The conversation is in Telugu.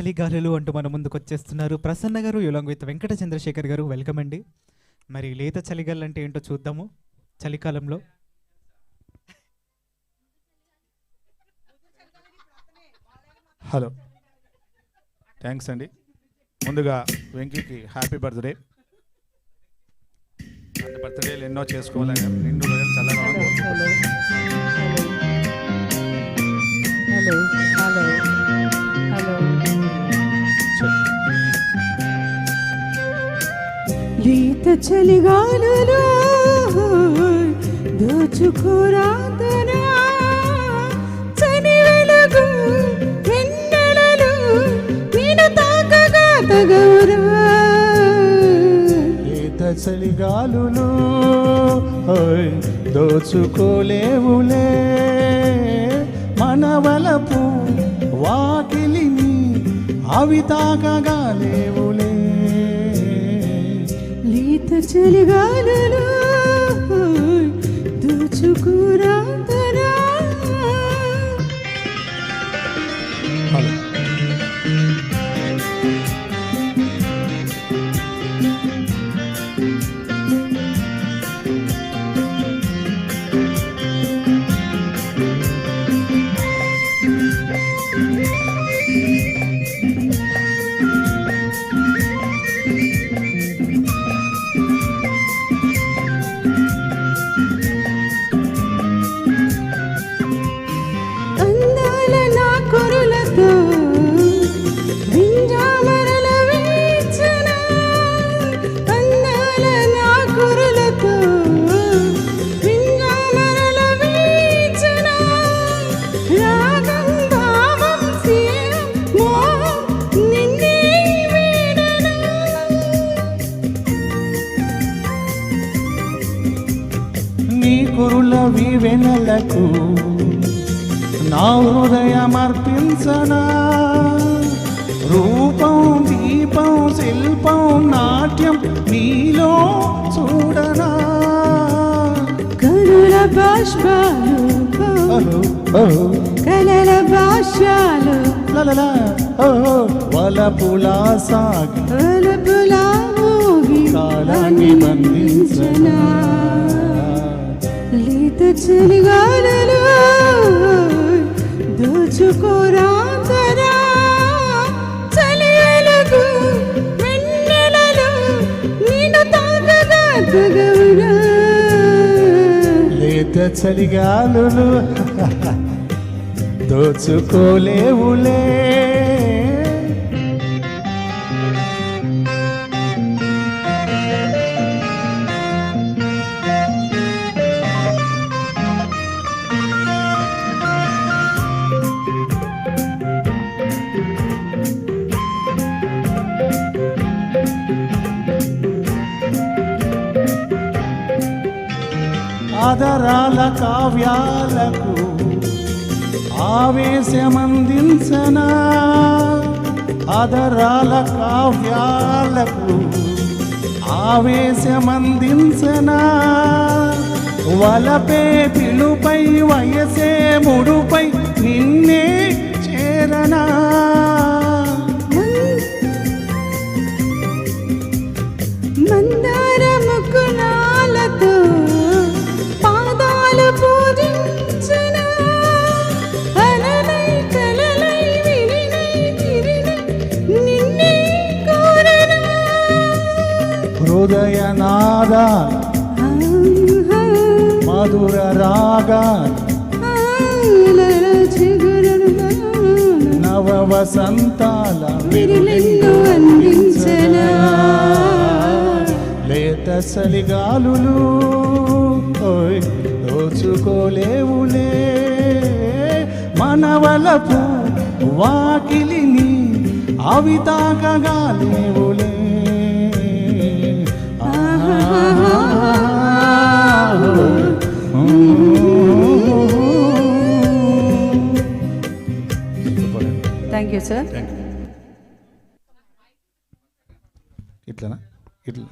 చలిగాలులు అంటూ మన ముందుకు వచ్చేస్తున్నారు. ప్రసన్న గారు యులాంగ్ విత్ వెంకట చంద్రశేఖర్ గారు వెల్కమ్ అండి. మరి లేత చలిగాలు అంటే ఏంటో చూద్దాము చలికాలంలో. హలో. థ్యాంక్స్ అండి. ముందుగా వెంకీకి హ్యాపీ బర్త్డే. అంటే బర్త్డేలు ఎన్నో చేసుకోవాలని నిండు రోజులు చల్లగా లేత చలిగాలులో దోచుకోరాదనా చని వెలుగు వెన్నెలలు నేను తాకగా తగవురా. లేత చలిగాలులు దోచుకోలేవులే. మనవలపు వాకిలిని అవి తాకగా లేవులే. చలిగాలులో దూచుకురా హలో. కురుల వివెనలకు నా హృదయమర్పించనా. రూపం దీపం శిల్పం నాట్యం నీలో చూడనా. కనుల బాష్పాలు కలల భాష్యాలు వలపులా సాగి. అలపులా మోగి కాలాన్ని బంధించనా చలిగాలలో దోచుకోరా లేత చలిగాలు దోచుకోలేవులే. ఆదరాల కావ్యాలకు ఆవేశమందించనా? ఆదరాల కావ్యాలకు ఆవేశమందించనా? వలపే పిలుపై వయసే ముడుపై నిన్నే చేరనా? హృదయనాద మధుర రాగా నవ వసంతాల విరులెన్నో అందించనా లేత చలిగాలులు ఓయ్ దోచుకోలేవులే. మనవలపు వాకిలిని అవి తాకగాలేవు థ్యాంక్ యూ సార్ ఇట్లానా? ఇట్లా